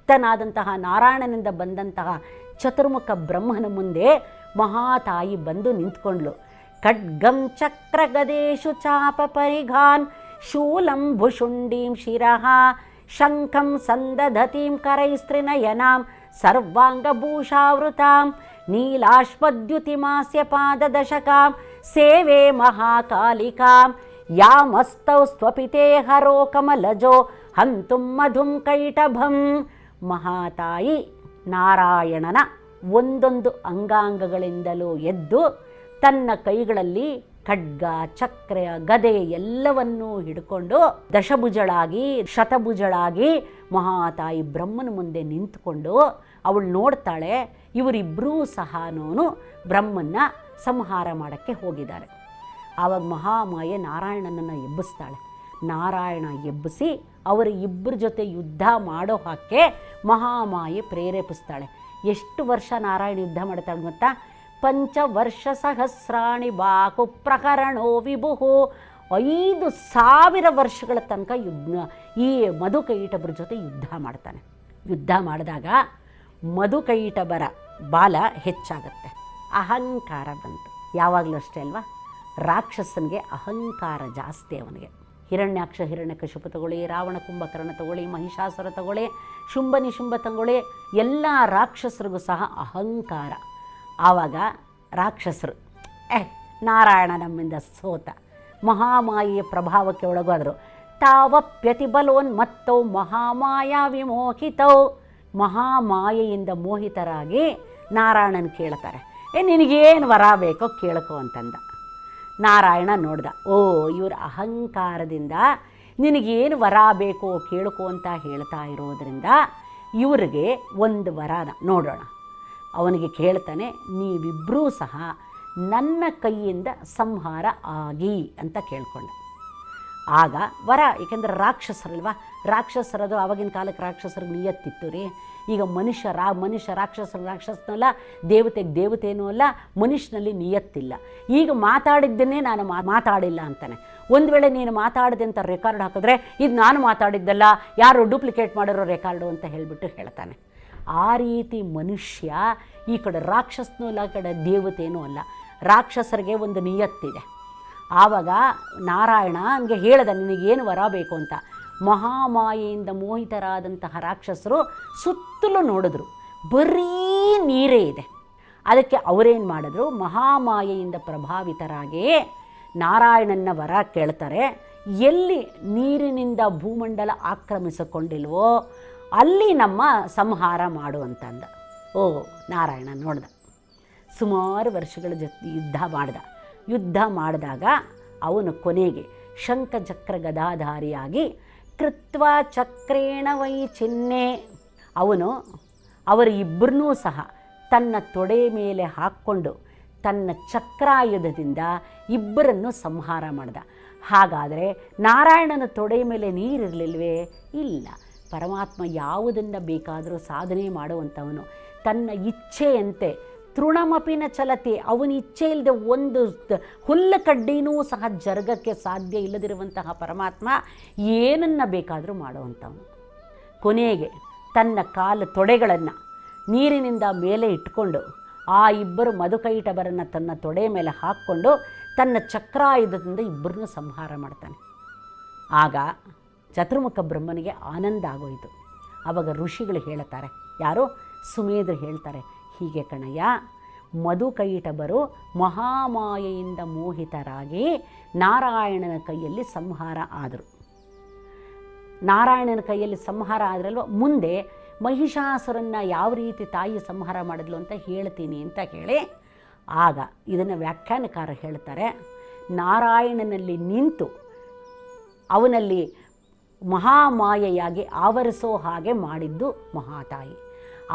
ಅವ್ಯಕ್ತನಾದಂತಹ ನಾರಾಯಣನಿಂದ ಬಂದಂತಹ ಚತುರ್ಮುಖ ಬ್ರಹ್ಮನ ಮುಂದೆ ಮಹಾತಾಯಿ ಬಂದು ನಿಂತ್ಕೊಂಡ್ಲು ಖಡ್ಗಂ ಚಕ್ರಗದೇಶು ಚಾಪ ಪರಿಘಾನ್, ಶೂಲಂ ಭುಷುಂಡೀಂ ಶಿರಃ, ಶಂಖಂ ಸಂದಧತೀಂ ಕರೈಸ್ತ್ರಿನಯನಾಂ ಸರ್ವಾಂಗಭೂಷಾವೃತಾಂ, ನೀಲಾಶ್ವದ್ಯುತಿಮಾಸ್ಯ ಪಾದದಶಕಾಂ, ಸೇವೆ ಮಹಾಕಾಲಿಕಾಂ, ಯಾಮಸ್ತೌ ಸ್ವಪಿತೆ ಹರೋ ಕಮಲಜೋ, ಹಂತುಂ ಮಧುಂ ಕೈಟಭಂ. ಮಹಾತಾಯಿ ನಾರಾಯಣನ ಒಂದೊಂದು ಅಂಗಾಂಗಗಳಿಂದಲೂ ಎದ್ದು ತನ್ನ ಕೈಗಳಲ್ಲಿ ಖಡ್ಗ, ಚಕ್ರ, ಗದೆ ಎಲ್ಲವನ್ನೂ ಹಿಡ್ಕೊಂಡು ದಶಭುಜಳಾಗಿ, ಶತಭುಜಳಾಗಿ ಮಹಾತಾಯಿ ಬ್ರಹ್ಮನ ಮುಂದೆ ನಿಂತ್ಕೊಂಡು ಅವಳು ನೋಡ್ತಾಳೆ ಇವರಿಬ್ಬರೂ ಸಹನೋನು ಬ್ರಹ್ಮನ್ನ ಸಂಹಾರ ಮಾಡೋಕ್ಕೆ ಹೋಗಿದ್ದಾರೆ. ಆವಾಗ ಮಹಾಮಾಯೆ ನಾರಾಯಣನನ್ನು ಎಬ್ಬಿಸ್ತಾಳೆ. ನಾರಾಯಣ ಎಬ್ಬಿಸಿ ಅವರ ಇಬ್ಬರ ಜೊತೆ ಯುದ್ಧ ಮಾಡೋ ಹಾಕೆ ಮಹಾಮಾಯೆ ಪ್ರೇರೇಪಿಸ್ತಾಳೆ. ಎಷ್ಟು ವರ್ಷ ನಾರಾಯಣ ಯುದ್ಧ ಮಾಡ್ತಾಳೆ ಗೊತ್ತಾ? ಪಂಚವರ್ಷ ಸಹಸ್ರಾಣಿ ಬಾಕು ಪ್ರಕರಣೋ ವಿಭುಹು. ಐದು ಸಾವಿರ ವರ್ಷಗಳ ತನಕ ಯುದ್ಧ. ಈ ಮಧುಕೈಟಬರ ಜೊತೆ ಯುದ್ಧ ಮಾಡ್ತಾನೆ. ಯುದ್ಧ ಮಾಡಿದಾಗ ಮಧುಕೈಟಬರ ಬಾಲ ಹೆಚ್ಚಾಗತ್ತೆ. ಅಹಂಕಾರ ಬಂತು. ಯಾವಾಗಲೂ ಅಷ್ಟೇ ಅಲ್ವಾ? ರಾಕ್ಷಸನಿಗೆ ಅಹಂಕಾರ ಜಾಸ್ತಿ ಅವನಿಗೆ. ಹಿರಣ್ಯಾಕ್ಷ ಹಿರಣ್ಯಕಶಿಪು ತಗೊಳ್ಳಿ, ರಾವಣ ಕುಂಭಕರ್ಣ ತಗೊಳ್ಳಿ, ಮಹಿಷಾಸುರ ತಗೊಳ್ಳಿ ಶುಂಭ ನಿಶುಂಭ ತಗೊಳ್ಳಿ, ಎಲ್ಲ ರಾಕ್ಷಸರಿಗೂ ಸಹ ಅಹಂಕಾರ. ಆವಾಗ ರಾಕ್ಷಸರು, ಏ, ನಾರಾಯಣ ನಮ್ಮಿಂದ ಸೋತ, ಮಹಾಮಾಯಿಯ ಪ್ರಭಾವಕ್ಕೆ ಒಳಗಾದರು. ತಾವಪ್ಯತಿಬಲೋನ್ಮತ್ತೌ ಮಹಾಮಾಯ ವಿಮೋಹಿತೌ. ಮಹಾಮಾಯೆಯಿಂದ ಮೋಹಿತರಾಗಿ ನಾರಾಯಣನ ಕೇಳ್ತಾರೆ, ಏ, ನಿನಗೇನು ವರ ಬೇಕೋ ಕೇಳ್ಕೊ ಅಂತಂದ. ನಾರಾಯಣ ನೋಡ್ದ, ಓ, ಇವ್ರ ಅಹಂಕಾರದಿಂದ ನಿನಗೇನು ವರ ಬೇಕೋ ಕೇಳ್ಕೊ ಅಂತ ಹೇಳ್ತಾ ಇರೋದ್ರಿಂದ ಇವರಿಗೆ ಒಂದು ವರನ ನೋಡೋಣ. ಅವನಿಗೆ ಕೇಳ್ತಾನೆ ನೀವಿಬ್ಬರೂ ಸಹ ನನ್ನ ಕೈಯಿಂದ ಸಂಹಾರ ಆಗಿ ಅಂತ ಕೇಳ್ಕೊಂಡ. ಆಗ ವರ, ಏಕೆಂದರೆ ರಾಕ್ಷಸರಲ್ವಾ? ರಾಕ್ಷಸರದು ಆವಾಗಿನ ಕಾಲಕ್ಕೆ ರಾಕ್ಷಸರಿಗೆ ನಿಯತ್ತಿತ್ತು ರೀ. ಈಗ ಮನುಷ್ಯ ರಾ, ಮನುಷ್ಯ ರಾಕ್ಷಸ, ರಾಕ್ಷಸನಲ್ಲ ದೇವತೆಗೆ ದೇವತೆಯೂ ಅಲ್ಲ, ಮನುಷ್ಯನಲ್ಲಿ ನಿಯತ್ತಿಲ್ಲ. ಈಗ ಮಾತಾಡಿದ್ದನ್ನೇ ನಾನು ಮಾತಾಡಿಲ್ಲ ಅಂತಾನೆ. ಒಂದು ವೇಳೆ ನೀನು ಮಾತಾಡಿದೆ ಅಂತ ರೆಕಾರ್ಡ್ ಹಾಕಿದ್ರೆ, ಇದು ನಾನು ಮಾತಾಡಿದ್ದಲ್ಲ, ಯಾರು ಡೂಪ್ಲಿಕೇಟ್ ಮಾಡಿರೋ ರೆಕಾರ್ಡು ಅಂತ ಹೇಳಿಬಿಟ್ಟು ಹೇಳ್ತಾನೆ. ಆ ರೀತಿ ಮನುಷ್ಯ ಈ ಕಡೆ ರಾಕ್ಷಸನೂ ಅಲ್ಲ ಕಡೆ ದೇವತೆಯೂ ಅಲ್ಲ. ರಾಕ್ಷಸರಿಗೆ ಒಂದು ನಿಯತ್ತಿದೆ. ಆವಾಗ ನಾರಾಯಣ ಹಂಗೆ ಹೇಳ್ದ, ನಿನಗೇನು ವರ ಬೇಕು ಅಂತ? ಮಹಾಮಾಯೆಯಿಂದ ಮೋಹಿತರಾದಂತಹ ರಾಕ್ಷಸರು ಸುತ್ತಲೂ ನೋಡಿದ್ರು. ಬರೀ ನೀರೇ ಇದೆ. ಅದಕ್ಕೆ ಅವರೇನು ಮಾಡಿದ್ರು? ಮಹಾಮಾಯೆಯಿಂದ ಪ್ರಭಾವಿತರಾಗಿಯೇ ನಾರಾಯಣನ ವರ ಕೇಳ್ತಾರೆ. ಎಲ್ಲಿ ನೀರಿನಿಂದ ಭೂಮಂಡಲ ಆಕ್ರಮಿಸಿಕೊಂಡಿಲ್ವೋ ಅಲ್ಲಿ ನಮ್ಮ ಸಂಹಾರ ಮಾಡು ಅಂತಂದ. ಓ ನಾರಾಯಣ ನೋಡ್ದ. ಸುಮಾರು ವರ್ಷಗಳ ಜೊತೆ ಯುದ್ಧ ಮಾಡ್ದ. ಯುದ್ಧ ಮಾಡಿದಾಗ ಅವನು ಕೊನೆಗೆ ಶಂಖಚಕ್ರ ಗದಾಧಾರಿಯಾಗಿ ಕೃತ್ವ ಚಕ್ರೇಣ ವೈ ಚಿಹ್ನೆ. ಅವನು, ಅವರಿಬ್ಬರನ್ನೂ ಸಹ ತನ್ನ ತೊಡೆ ಮೇಲೆ ಹಾಕ್ಕೊಂಡು ತನ್ನ ಚಕ್ರಾಯುಧದಿಂದ ಇಬ್ಬರನ್ನು ಸಂಹಾರ ಮಾಡಿದ. ಹಾಗಾದರೆ ನಾರಾಯಣನ ತೊಡೆ ಮೇಲೆ ನೀರಿರಲಿಲ್ವೇ? ಇಲ್ಲ. ಪರಮಾತ್ಮ ಯಾವುದನ್ನು ಬೇಕಾದರೂ ಸಾಧನೆ ಮಾಡುವಂಥವನು. ತನ್ನ ಇಚ್ಛೆಯಂತೆ ತೃಣಮಪಿನ ಚಲತೆ ಅವನ ಇಚ್ಛೆ ಇಲ್ಲದೆ ಒಂದು ಹುಲ್ಲು ಕಡ್ಡಿನೂ ಸಹ ಜರುಗಕ್ಕೆ ಸಾಧ್ಯ ಇಲ್ಲದಿರುವಂತಹ ಪರಮಾತ್ಮ ಏನನ್ನು ಬೇಕಾದರೂ ಮಾಡುವಂಥವನು. ಕೊನೆಗೆ ತನ್ನ ಕಾಲು ತೊಡೆಗಳನ್ನು ನೀರಿನಿಂದ ಮೇಲೆ ಇಟ್ಕೊಂಡು ಆ ಇಬ್ಬರು ಮಧುಕೈಟಬರನ್ನು ತನ್ನ ತೊಡೆ ಮೇಲೆ ಹಾಕ್ಕೊಂಡು ತನ್ನ ಚಕ್ರಾಯುಧದಿಂದ ಇಬ್ಬರನ್ನು ಸಂಹಾರ ಮಾಡ್ತಾನೆ. ಆಗ ಚತುರ್ಮುಖ ಬ್ರಹ್ಮನಿಗೆ ಆನಂದ ಆಗೋಯಿತು. ಆವಾಗ ಋಷಿಗಳು ಹೇಳ್ತಾರೆ, ಯಾರೋ? ಸುಮೇಧರು ಹೇಳ್ತಾರೆ ಹೀಗೆ ಕಣಯ್ಯ ಮಧುಕೈಟಬರು ಮಹಾಮಾಯೆಯಿಂದ ಮೋಹಿತರಾಗಿ ನಾರಾಯಣನ ಕೈಯಲ್ಲಿ ಸಂಹಾರ ಆದರು. ನಾರಾಯಣನ ಕೈಯಲ್ಲಿ ಸಂಹಾರ ಆದ್ರಲ್ವ, ಮುಂದೆ ಮಹಿಷಾಸುರನ್ನ ಯಾವ ರೀತಿ ತಾಯಿ ಸಂಹಾರ ಮಾಡಿದ್ಲು ಅಂತ ಹೇಳ್ತೀನಿ ಅಂತ ಹೇಳಿ, ಆಗ ಇದನ್ನು ವ್ಯಾಖ್ಯಾನಕಾರ ಹೇಳ್ತಾರೆ, ನಾರಾಯಣನಲ್ಲಿ ನಿಂತು ಅವನಲ್ಲಿ ಮಹಾಮಾಯೆಯಾಗಿ ಆವರಿಸೋ ಹಾಗೆ ಮಾಡಿದ್ದು ಮಹಾತಾಯಿ.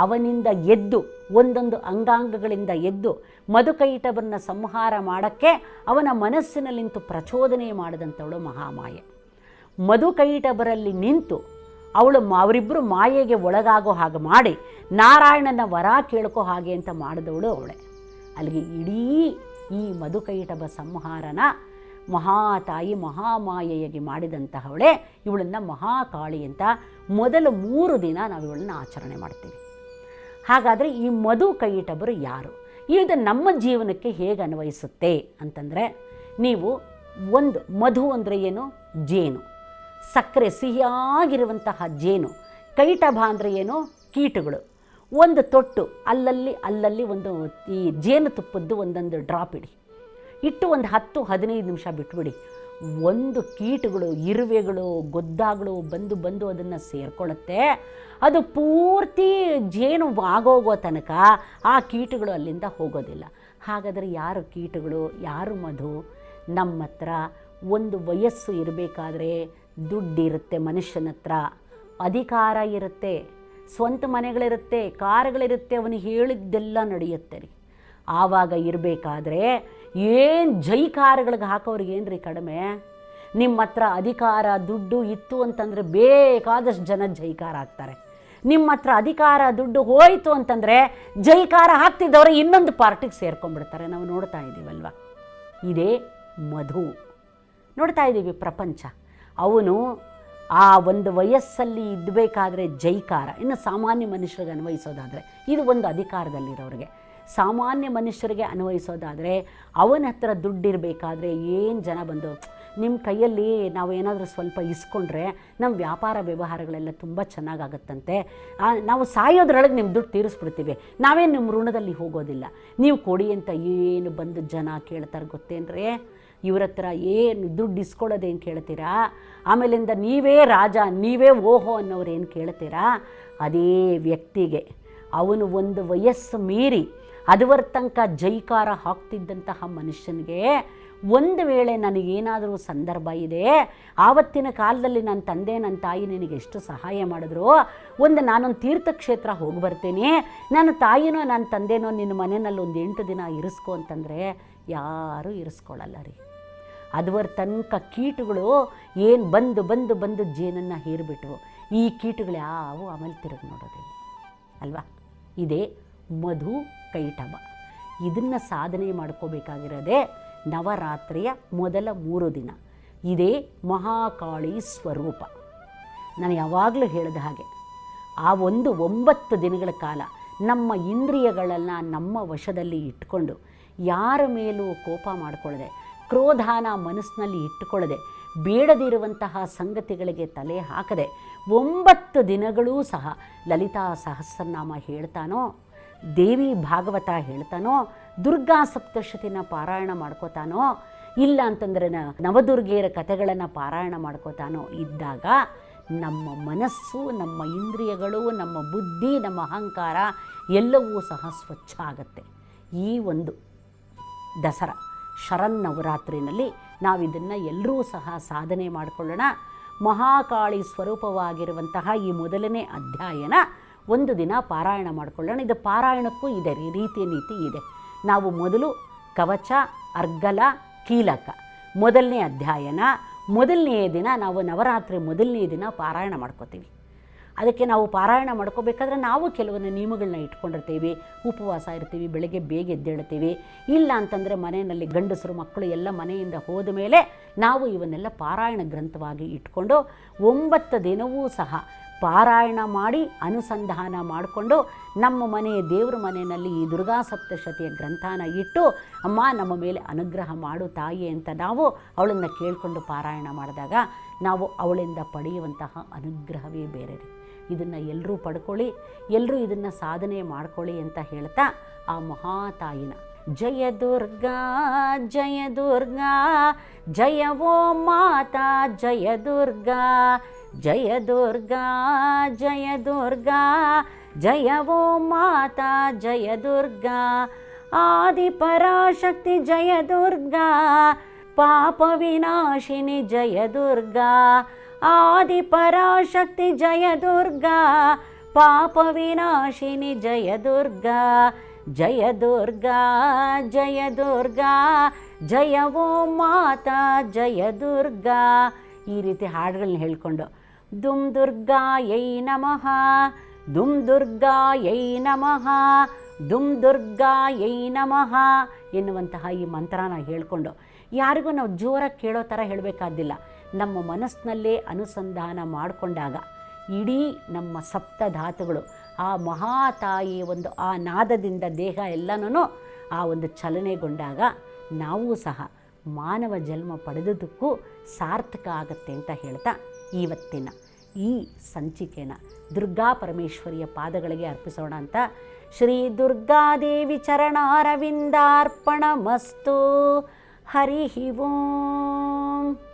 ಅವನಿಂದ ಎದ್ದು, ಒಂದೊಂದು ಅಂಗಾಂಗಗಳಿಂದ ಎದ್ದು, ಮಧುಕೈಟವನ್ನು ಸಂಹಾರ ಮಾಡೋಕ್ಕೆ ಅವನ ಮನಸ್ಸಿನಲ್ಲಿಂತು ಪ್ರಚೋದನೆ ಮಾಡಿದಂಥವಳು ಮಹಾಮಾಯೆ. ಮಧುಕೈಟಬರಲ್ಲಿ ನಿಂತು ಅವಳು ಅವರಿಬ್ಬರು ಮಾಯೆಗೆ ಒಳಗಾಗೋ ಹಾಗೆ ಮಾಡಿ, ನಾರಾಯಣನ ವರ ಕೇಳ್ಕೋ ಹಾಗೆ ಅಂತ ಮಾಡಿದವಳು ಅವಳೆ. ಅಲ್ಲಿಗೆ ಇಡೀ ಈ ಮಧುಕೈಟಬ ಸಂಹಾರನ ಮಹಾತಾಯಿ ಮಹಾಮಾಯೆಯಾಗಿ ಮಾಡಿದಂತಹವಳೆ ಇವಳನ್ನು ಮಹಾಕಾಳಿ ಅಂತ ಮೊದಲು ಮೂರು ದಿನ ನಾವು ಇವಳನ್ನು ಆಚರಣೆ ಮಾಡ್ತೀವಿ. ಹಾಗಾದರೆ ಈ ಮಧು ಕೈಯಿಟಬರು ಯಾರು? ಇದು ನಮ್ಮ ಜೀವನಕ್ಕೆ ಹೇಗೆ ಅನ್ವಯಿಸುತ್ತೆ ಅಂತಂದರೆ, ನೀವು ಒಂದು ಮಧು ಅಂದರೆ ಏನು? ಜೇನು. ಸಕ್ಕರೆ ಸಿಹಿಯಾಗಿರುವಂತಹ ಜೇನು. ಕೈಟಭ ಅಂದರೆ ಏನು? ಕೀಟಗಳು. ಒಂದು ತೊಟ್ಟು ಅಲ್ಲಲ್ಲಿ ಅಲ್ಲಲ್ಲಿ ಒಂದು ಈ ಜೇನುತುಪ್ಪದ್ದು ಒಂದೊಂದು ಡ್ರಾಪ್ ಇಡಿ. ಇಟ್ಟು ಒಂದು ಹತ್ತು ಹದಿನೈದು ನಿಮಿಷ ಬಿಟ್ಬಿಡಿ. ಒಂದು ಕೀಟಗಳು, ಇರುವೆಗಳು, ಗೊದ್ದಾಗಳು ಬಂದು ಬಂದು ಅದನ್ನು ಸೇರ್ಕೊಳ್ಳುತ್ತೆ. ಅದು ಪೂರ್ತಿ ಜೇನು ಆಗೋಗೋ ತನಕ ಆ ಕೀಟಗಳು ಅಲ್ಲಿಂದ ಹೋಗೋದಿಲ್ಲ. ಹಾಗಾದರೆ ಯಾರು ಕೀಟಗಳು, ಯಾರು ಮಧು? ನಮ್ಮ ಹತ್ರ ಒಂದು ವಯಸ್ಸು ಇರಬೇಕಾದ್ರೆ ದುಡ್ಡಿರುತ್ತೆ ಮನುಷ್ಯನ ಹತ್ರ ಅಧಿಕಾರ ಇರುತ್ತೆ. ಸ್ವಂತ ಮನೆಗಳಿರುತ್ತೆ, ಕಾರುಗಳಿರುತ್ತೆ, ಅವನು ಹೇಳಿದ್ದೆಲ್ಲ ನಡೆಯುತ್ತೆ ಆವಾಗ ಇರಬೇಕಾದ್ರೆ ಏನು ಜೈಕಾರಗಳಿಗೆ ಹಾಕೋರಿಗೆ ಏನ್ರಿ ಕಡಿಮೆ? ನಿಮ್ಮ ಹತ್ರ ಅಧಿಕಾರ, ದುಡ್ಡು ಇತ್ತು ಅಂತಂದರೆ ಬೇಕಾದಷ್ಟು ಜನ ಜೈಕಾರ ಹಾಕ್ತಾರೆ ನಿಮ್ಮ ಹತ್ರ ಅಧಿಕಾರ, ದುಡ್ಡು ಹೋಯಿತು ಅಂತಂದರೆ ಜೈಕಾರ ಹಾಕ್ತಿದ್ದವರು ಇನ್ನೊಂದು ಪಾರ್ಟಿಗೆ ಸೇರ್ಕೊಂಡ್ಬಿಡ್ತಾರೆ. ನಾವು ನೋಡ್ತಾ ಇದ್ದೀವಲ್ವ? ಇದೇ ಮಧು. ನೋಡ್ತಾ ಇದ್ದೀವಿ ಪ್ರಪಂಚ. ಅವನು ಆ ಒಂದು ವಯಸ್ಸಲ್ಲಿ ಇದ್ದಬೇಕಾದ್ರೆ ಜೈಕಾರ. ಇನ್ನು ಸಾಮಾನ್ಯ ಮನುಷ್ಯರಿಗೆ ಅನ್ವಯಿಸೋದಾದರೆ ಇದು ಒಂದು ಅಧಿಕಾರದಲ್ಲಿರೋರಿಗೆ. ಸಾಮಾನ್ಯ ಮನುಷ್ಯರಿಗೆ ಅನ್ವಯಿಸೋದಾದರೆ ಅವನ ಹತ್ರ ದುಡ್ಡಿರಬೇಕಾದ್ರೆ ಏನು ಜನ ಬಂದು ನಿಮ್ಮ ಕೈಯಲ್ಲಿ ನಾವು ಏನಾದರೂ ಸ್ವಲ್ಪ ಇಸ್ಕೊಂಡ್ರೆ ನಮ್ಮ ವ್ಯಾಪಾರ ವ್ಯವಹಾರಗಳೆಲ್ಲ ತುಂಬ ಚೆನ್ನಾಗಾಗತ್ತಂತೆ. ನಾವು ಸಾಯೋದ್ರೊಳಗೆ ನಿಮ್ಮ ದುಡ್ಡು ತೀರಿಸ್ಬಿಡ್ತೀವಿ. ನಾವೇ ನಿಮ್ಮ ಋಣದಲ್ಲಿ ಹೋಗೋದಿಲ್ಲ. ನೀವು ಕೊಡಿ ಅಂತ ಏನು ಬಂದು ಜನ ಕೇಳ್ತಾರೆ ಗೊತ್ತೇನ್ರೇ? ಇವ್ರ ಹತ್ರ ಏನು ದುಡ್ಡು ಇಸ್ಕೊಳ್ಳೋದೇನು ಕೇಳ್ತೀರಾ? ಆಮೇಲಿಂದ ನೀವೇ ರಾಜ, ನೀವೇ ಓಹೋ ಅನ್ನೋರು ಏನು ಕೇಳ್ತೀರಾ? ಅದೇ ವ್ಯಕ್ತಿಗೆ. ಅವನು ಒಂದು ವಯಸ್ಸು ಮೀರಿ ಅದುವರ ತನಕ ಜೈಕಾರ ಹಾಕ್ತಿದ್ದಂತಹ ಮನುಷ್ಯನಿಗೆ ಒಂದು ವೇಳೆ ನನಗೇನಾದರೂ ಸಂದರ್ಭ ಇದೆ, ಆವತ್ತಿನ ಕಾಲದಲ್ಲಿ ನನ್ನ ತಂದೆ, ನನ್ನ ತಾಯಿ ನಿನಗೆ ಎಷ್ಟು ಸಹಾಯ ಮಾಡಿದ್ರು, ಒಂದು ನಾನೊಂದು ತೀರ್ಥಕ್ಷೇತ್ರ ಹೋಗಿ ಬರ್ತೀನಿ, ನನ್ನ ತಾಯಿನೋ, ನನ್ನ ತಂದೆನೋ ನಿನ್ನ ಮನೆಯಲ್ಲಿ ಒಂದು ಎಂಟು ದಿನ ಇರಿಸ್ಕೊ ಅಂತಂದರೆ ಯಾರೂ ಇರಿಸ್ಕೊಳ್ಳಲ್ಲ ರೀ. ಅದುವರ ತನಕ ಕೀಟಗಳು ಏನು ಬಂದು ಬಂದು ಬಂದು ಜೇನನ್ನು ಹೀರಿಬಿಟ್ವು ಈ ಕೀಟಗಳು ಯಾವು ಆಮೇಲೆ ತಿರುಗಿ ನೋಡೋದಿಲ್ಲ. ಅಲ್ವಾ? ಇದೇ ಮಧು ಕೈಟಭ ಇದನ್ನು ಸಾಧನೆ ಮಾಡ್ಕೋಬೇಕಾಗಿರೋದೇ ನವರಾತ್ರಿಯ ಮೊದಲ ಮೂರು ದಿನ. ಇದೇ ಮಹಾಕಾಳಿ ಸ್ವರೂಪ. ನಾನು ಯಾವಾಗಲೂ ಹೇಳಿದ ಹಾಗೆ, ಆ ಒಂದು ಒಂಬತ್ತು ದಿನಗಳ ಕಾಲ ನಮ್ಮ ಇಂದ್ರಿಯಗಳನ್ನು ನಮ್ಮ ವಶದಲ್ಲಿ ಇಟ್ಕೊಂಡು ಯಾರ ಮೇಲೂ ಕೋಪ ಮಾಡಿಕೊಳ್ಳದೆ ಕ್ರೋಧಾನ ಮನಸ್ಸಿನಲ್ಲಿ ಇಟ್ಟುಕೊಳ್ಳದೆ, ಬೇಡದಿರುವಂತಹ ಸಂಗತಿಗಳಿಗೆ ತಲೆ ಹಾಕದೆ ಒಂಬತ್ತು ದಿನಗಳೂ ಸಹ ಲಲಿತಾ ಸಹಸ್ರನಾಮ ಹೇಳ್ತಾನೋ ದೇವಿ ಭಾಗವತ ಹೇಳ್ತಾನೋ, ದುರ್ಗಾ ಸಪ್ತಶತಿನ ಪಾರಾಯಣ ಮಾಡ್ಕೋತಾನೋ, ಇಲ್ಲ ಅಂತಂದ್ರೆ ನವದುರ್ಗೆಯರ ಕಥೆಗಳನ್ನು ಪಾರಾಯಣ ಮಾಡ್ಕೋತಾನೋ ಇದ್ದಾಗ, ನಮ್ಮ ಮನಸ್ಸು, ನಮ್ಮ ಇಂದ್ರಿಯಗಳು, ನಮ್ಮ ಬುದ್ಧಿ, ನಮ್ಮ ಅಹಂಕಾರ ಎಲ್ಲವೂ ಸಹ ಸ್ವಚ್ಛ ಆಗುತ್ತೆ. ಈ ಒಂದು ದಸರಾ ಶರನ್ನವರಾತ್ರಿನಲ್ಲಿ ನಾವು ಇದನ್ನು ಎಲ್ಲರೂ ಸಹ ಸಾಧನೆ ಮಾಡಿಕೊಳ್ಳೋಣ. ಮಹಾಕಾಳಿ ಸ್ವರೂಪವಾಗಿರುವಂತಹ ಈ ಮೊದಲನೇ ಅಧ್ಯಾಯನ ಒಂದು ದಿನ ಪಾರಾಯಣ ಮಾಡಿಕೊಳ್ಳೋಣ. ಇದು ಪಾರಾಯಣಕ್ಕೂ ಇದೆ ರೀ ರೀತಿ ನೀತಿ ಇದೆ. ನಾವು ಮೊದಲು ಕವಚ, ಅರ್ಗಲ, ಕೀಲಕ. ಮೊದಲನೇ ಅಧ್ಯಾಯನ, ಮೊದಲನೆಯ ದಿನ ನಾವು ನವರಾತ್ರಿ ಮೊದಲನೇ ದಿನ ಪಾರಾಯಣ ಮಾಡ್ಕೋತೀವಿ. ಅದಕ್ಕೆ ನಾವು ಪಾರಾಯಣ ಮಾಡ್ಕೋಬೇಕಾದ್ರೆ ನಾವು ಕೆಲವೊಂದು ನಿಯಮಗಳನ್ನ ಇಟ್ಕೊಂಡಿರ್ತೀವಿ. ಉಪವಾಸ ಇರ್ತೀವಿ, ಬೆಳಗ್ಗೆ ಬೇಗ ಎದ್ದೇಳ್ತೀವಿ. ಇಲ್ಲ ಅಂತಂದರೆ ಮನೆಯಲ್ಲಿ ಗಂಡಸರು, ಮಕ್ಕಳು ಎಲ್ಲ ಮನೆಯಿಂದ ಹೋದ ಮೇಲೆ ನಾವು ಇವನ್ನೆಲ್ಲ ಪಾರಾಯಣ ಗ್ರಂಥವಾಗಿ ಇಟ್ಕೊಂಡು ಒಂಬತ್ತು ದಿನವೂ ಸಹ ಪಾರಾಯಣ ಮಾಡಿ ಅನುಸಂಧಾನ ಮಾಡಿಕೊಂಡು ನಮ್ಮ ಮನೆ ದೇವ್ರ ಮನೆಯಲ್ಲಿ ಈ ದುರ್ಗಾ ಸಪ್ತಶತಿಯ ಗ್ರಂಥಾನ ಇಟ್ಟು, ಅಮ್ಮ, ನಮ್ಮ ಮೇಲೆ ಅನುಗ್ರಹ ಮಾಡು ತಾಯಿ ಅಂತ ನಾವು ಅವಳನ್ನು ಕೇಳಿಕೊಂಡು ಪಾರಾಯಣ ಮಾಡಿದಾಗ ನಾವು ಅವಳಿಂದ ಪಡೆಯುವಂತಹ ಅನುಗ್ರಹವೇ ಬೇರೆ ರೀ. ಇದನ್ನು ಎಲ್ಲರೂ ಪಡ್ಕೊಳ್ಳಿ ಎಲ್ಲರೂ ಇದನ್ನು ಸಾಧನೆ ಮಾಡ್ಕೊಳ್ಳಿ ಅಂತ ಹೇಳ್ತಾ ಆ ಮಹಾತಾಯಿನ, ಜಯ ದುರ್ಗಾ ಜಯ ದುರ್ಗಾ, ಜಯ ಓ ಮಾತಾ, ಜಯ ದುರ್ಗಾ ಜಯ ದುರ್ಗಾ ಜಯ ದುರ್ಗಾ ಜಯ ಓ ಮಾತಾ ಜಯ ದುರ್ಗಾ ಆದಿ ಪರಾಶಕ್ತಿ ಜಯ ದುರ್ಗಾ ಪಾಪ ವಿನಾಶಿನಿ ಜಯ ದುರ್ಗಾ ಆದಿ ಪರಾಶಕ್ತಿ ಜಯ ದುರ್ಗಾ ಪಾಪ ವಿನಾಶಿನಿ ಜಯ ದುರ್ಗಾ ಜಯ ದುರ್ಗಾ ಜಯ ದುರ್ಗಾ ಜಯ ಓ ಮಾತಾ ಜಯ ದುರ್ಗಾ ಈ ರೀತಿ ಹಾಡುಗಳನ್ನ ಹೇಳ್ಕೊಂಡು ದುಮ್ ದುರ್ಗಾಯೈ ನಮಃ ದುಮ್ ದುರ್ಗಾಯೈ ನಮಃ ದುಮ್ ದುರ್ಗಾಯೈ ನಮಃ ಎನ್ನುವಂತಹ ಈ ಮಂತ್ರನ ಹೇಳಿಕೊಂಡು ಯಾರಿಗೂ ನಾವು ಜೋರಾಗಿ ಕೇಳೋ ಥರ ಹೇಳಬೇಕಾದಿಲ್ಲ. ನಮ್ಮ ಮನಸ್ಸಿನಲ್ಲೇ ಅನುಸಂಧಾನ ಮಾಡಿಕೊಂಡಾಗ ಇಡೀ ನಮ್ಮ ಸಪ್ತ ಧಾತುಗಳು ಆ ಮಹಾತಾಯಿಯ ಒಂದು ಆ ನಾದದಿಂದ ದೇಹ ಎಲ್ಲನೂ ಆ ಒಂದು ಚಲನೆಗೊಂಡಾಗ ನಾವು ಸಹ ಮಾನವ ಜನ್ಮ ಪಡೆದದಕ್ಕೂ ಸಾರ್ಥಕ ಆಗತ್ತೆ ಅಂತ ಹೇಳ್ತಾ ಇವತ್ತಿನ ಈ ಸಂಚಿಕೆನ ದುರ್ಗಾ ಪರಮೇಶ್ವರಿಯ ಪಾದಗಳಿಗೆ ಅರ್ಪಿಸೋಣ ಅಂತ. ಶ್ರೀ ದುರ್ಗಾದೇವಿ ಚರಣಾರವಿಂದಾರ್ಪಣ ಮಸ್ತು ಹರಿ ಓಂ.